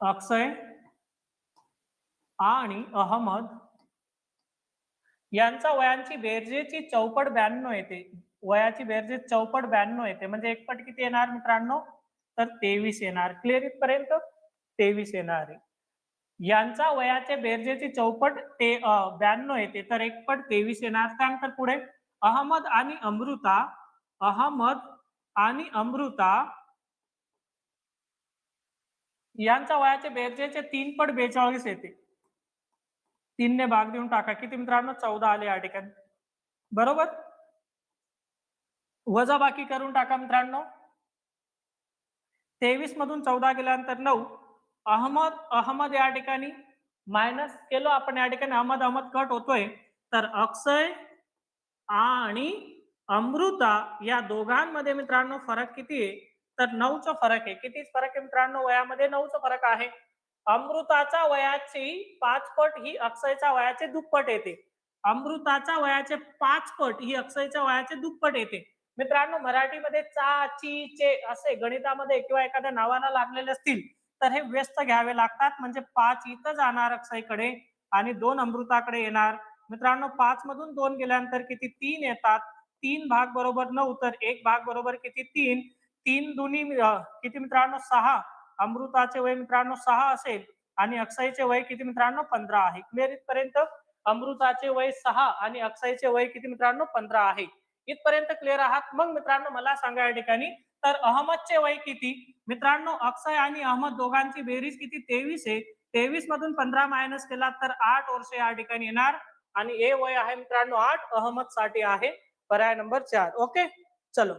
अक्षय आणि अहमद यांचा वयांची बेरजेची चौपट ब्याण्णव येते. वयाची बेरजे चौपट ब्याण्णव येते. म्हणजे एकपट किती येणार मित्रांनो? तर तेवीस येणार. क्लिअर इथपर्यंत? तेवीस येणार आहे. यांचा वयाचे बेरजेची चौपट ते अं, ब्याण्णव येते. तर एकपट तेवीस येणार. त्यानंतर पुढे? अहमद आणि अमृता अहमद आणि अमृता यांच्या वयाचे बेरजेचे तीन पट बेचाळीस येते. तीनने भाग देऊन टाका. किती मित्रांनो? चौदा आले या ठिकाणी. बरोबर? वजा बाकी करून टाका मित्रांनो. तेवीस मधून चौदा गेल्यानंतर नऊ. अहमद अहमद या ठिकाणी मायनस केलो आपण. या ठिकाणी अहमद अहमद कट होतोय. तर अक्षय आणि अमृता या दोघांमध्ये मित्रांनो फरक किती आहे? तर नऊचा फरक आहे. कितीच फरक आहे मित्रांनो? वयामध्ये नऊचा फरक आहे. अमृताचा वयाची पाच पट ही अक्षयच्या वयाचे दुप्पट येते. अमृताच्या वयाचे पाच पट ही अक्षयच्या वयाचे दुप्पट येते. मित्रांनो मराठीमध्ये चा ची चे असे गणितामध्ये किंवा एखाद्या नावाला लागलेले असतील तर हे व्यस्त घ्यावे लागतात. म्हणजे पाच इथं जाणार अक्षयकडे आणि दोन अमृताकडे येणार. मित्रांनो पाच मधून दोन गेल्यानंतर किती तीन येतात? तीन भाग बरोबर नऊ तर एक भाग बरोबर किती तीन? तीन दोन्ही किती मित्रांनो? सहा. अमृताचे वय मित्रांनो सहा असेल. आणि अक्षयचे वय किती मित्रांनो? पंधरा आहे. क्लिअर इथपर्यंत अमृताचे वय सहा आणि अक्षयचे वय किती मित्रांनो? पंधरा आहे. इथपर्यंत क्लिअर आहात? मग मित्रांनो मला सांगा या ठिकाणी. तर अहमदचे वय किती? मित्रांनो अक्षय आणि अहमद दोघांची बेरीज किती? तेवीस आहे. तेवीस मधून पंधरा मायनस केला तर आठ वर्ष या ठिकाणी येणार. आणि ए वय आहे मित्रांनो आठ. अहमदसाठी आहे. पर्याय नंबर चार. ओके? चलो.